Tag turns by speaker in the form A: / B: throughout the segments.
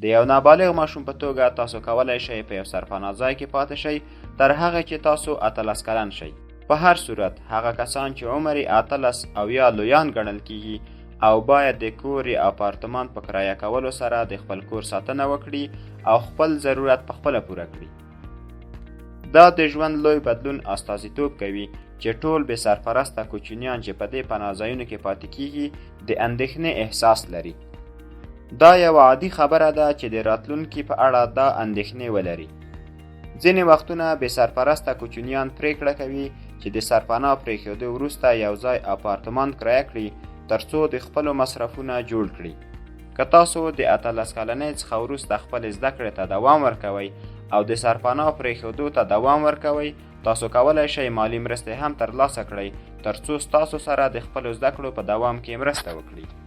A: د یو نابالغ ماشوم په توګه تاسو کولی شئ په یو سرپناه ځای کې پاتې شئ تر هغه چې تاسو اتلس کلن شئ. په هر صورت هغه کسان چې عمر یې اتلس او یا لویان ګڼل کیږي او باید د کور یا اپارتمان په کرایه کولو سره د خپل کور ساتنه وکړي او خپل ضرورت په خپله پوره کړي. دا د ژوند لوی بدلون استازیتوب کوي چې ټول بې سرپرسته کوچنیان چې په دې پناهځایونو کې پاتې کیږي د اندېښنې احساس لري دا یو عادي خبره ده چې د راتلونکي په اړه دا اندېښنې ولري. ځینې وختونه بې سرپرسته کوچنیان پریکړه کوي چې د سرپناه پرېښودو وروسته یو ځای اپارتمان کرایه کړي ترڅو د خپلو مصرفونه جوړ کړي. که تاسو د اتلس کلنۍ څخه وروسته خپل زده کړې ته دوام ورکوئ او د سرپناه پرېښودو ته دوام ورکوئ تاسو کولی شئ مالی مرستې هم ترلاسه کړئ ترڅو ستاسو سره د خپلو زده کړو په دوام کې مرسته وکړي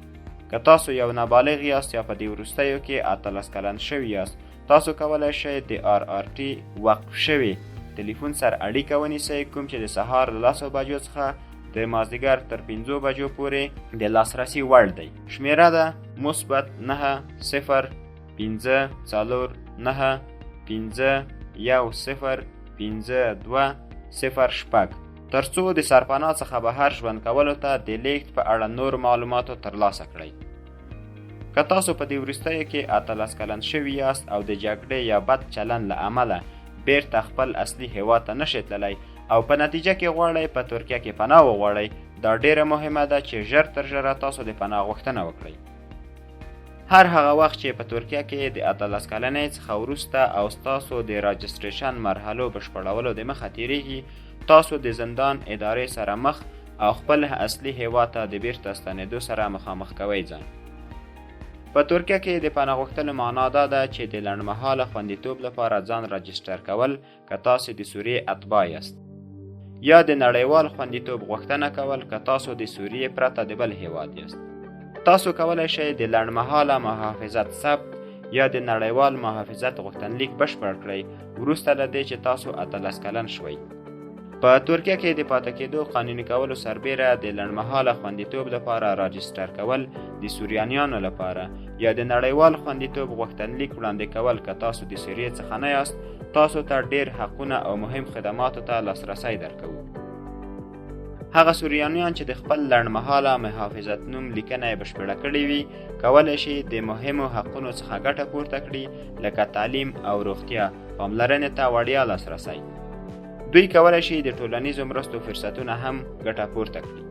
A: که تاسو یو نابالغ یاست یا په دې وروستیو کې اتلس کلن شوي یاست. تاسو کولی شئ د آر آر ټي وقف شوي. ټلیفون سره اړیکه ونیسئ کوم چې د سهار له لسو بجو څخه د مازدیګر تر پنځو بجو پورې د لاسرسي وړ دی. شمیره ده مثبت نهه صفر پنځه څلور نهه پنځه یو صفر پنځه دوه صفر شپږ ترڅو د سرپناه څخه بهر ژوند کولو ته د لیږد په اړه نور معلوماتو ترلاسه کړئ. که تاسو په دې وروستیو کې اتلس کلن شوي یاست او د جګړې یا بد چلند له امله بیرته خپل اصلي هیواد ته نشئ تللی او په نتیجه کې غواړئ په ترکیه کې پناه وغواړئ دا ډیره مهمه ده چې ژر تر ژره تاسو د پناه غوښتنه وکړئ هر هغه وخت چې په ترکیه کې د اتلس کلنۍ څخه وروسته او ستاسو د راجستریشن مرحلو بشپړولو د مخه تیریږي تاسو د زندان ادارې سره مخ او خپل اصلي هیواد ته د بیرته ستنېدو سره مخامخ کوئ ځان. په ترکیه کې د پناه غوښتلو معنا دا ده چې د لنډمهاله خوندیتوب لپاره ځان راجستر کول که تاسو د سوریې اتباع یاست. یا د نړیوال خوندیتوب غوښتنه کول که تاسو د سوریې پرته د بل هیواد یاست تاسو کولی شئ د لنډمهاله محافظت ثبت یا د نړیوال محافظت غوښتنلیک بشپړ کړئ. وروسته له دې چې تاسو اتلس کلن شوئ. په ترکیه کې د پاتې کېدو قانوني کولو سربیره د لنډمهاله خوندیتوب لپاره راجستر کول د سوریانیانو لپاره یا د نړیوال خوندیتوب غوښتنلیک وړاندې کول که تاسو د سوریې څخه نه یاست تاسو ته ډیر حقونه او مهم خدماتو ته لاسرسی درکوو هغه سوریانیان چې د خپل لنډمهاله محافظت نوم لیکنه بشپړه کړې وي کولی شي د مهمو حقونو څخه ګټه پورته کړي لکه تعلیم او روغتیا. پاملرنې ته وړیا لاسرسی. دوی کولی شي د ټولنیزو مرستو فرصتونه هم ګټه پورته کړي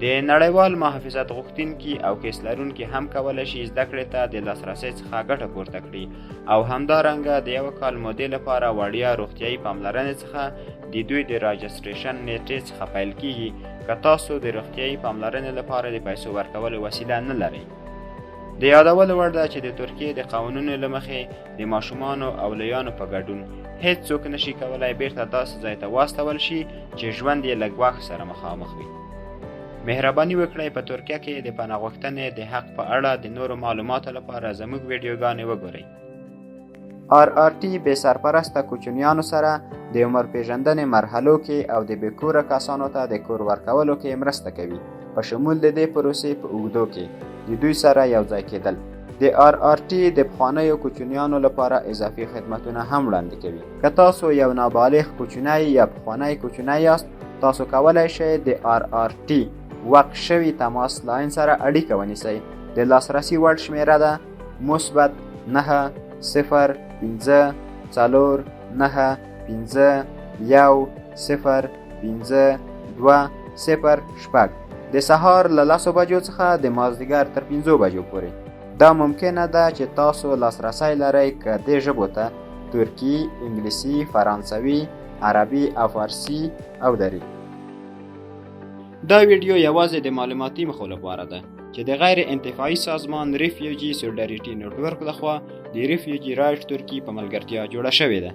A: د نړیوال محافظت غوښتونکي او کیس لرونکي هم کولی شي زده کړې ته د لاسرسي څخه ګټه پورته کړي. او همدارنګه د یو کال مودې لپاره وړیا روغتیایي پاملرنې څخه د دوی د راجستریشن نیټې څخه پیل کیږي که تاسو د روغتیایي پاملرنې لپاره د پیسو ورکولو وسیله نه لرئ. د یادولو وړ ده چې د ترکیې د قانونونو له مخې د ماشومانو او لویانو په ګډون هیڅوک نشي کولای بیرته داسې ځای ته واستول شي چې ژوند یې له ګواښ سره مخامخ وي مهرباني وکړئ په ترکیه کې د پناه غوښتنې د حق په اړه د نورو معلوماتو لپاره زموږ ویډیوګانې وګورئ. آر آر ټي بې سرپرسته کوچنیانو سره د عمر پیژندنې مرحلو کې او د بېکوره کسانو ته د کور ورکولو کې مرسته کوي. په شمول د دې پروسې په اوږدو کې د دوی سره یو ځای کېدل. د آر آر ټي د پخوانیو کوچنیانو لپاره اضافي خدمتونه هم وړاندې کوي. که تاسو یو نابالغ کوچنی یا پخوانی کوچنی یاست تاسو کولی شئ د آر آر ټي وقف شوي تماس لاین سره اړیکه ونیسئ. د لاسرسي وړ شمیره ده مثبت نهه صفر پنځه څلور نهه پنځه یو صفر پنځه دوه صفر شپږ. د سهار له لسو بجو څخه د مازدیګر تر پنځو بجو پورې. دا ممکنه ده چې تاسو لاسرسی لرئ که دې ژبو ته ترکی، انګلیسي، فرانسوي، عربي او فارسي او دری دا ویډیو یوازې د معلوماتي مخو لپاره ده چې د غیر انتفاعي سازمان ریفیوجی سولډریټي نټورک لخوا د ریفیوجی رایټ ترکی په ملګرتیا جوړه شوې ده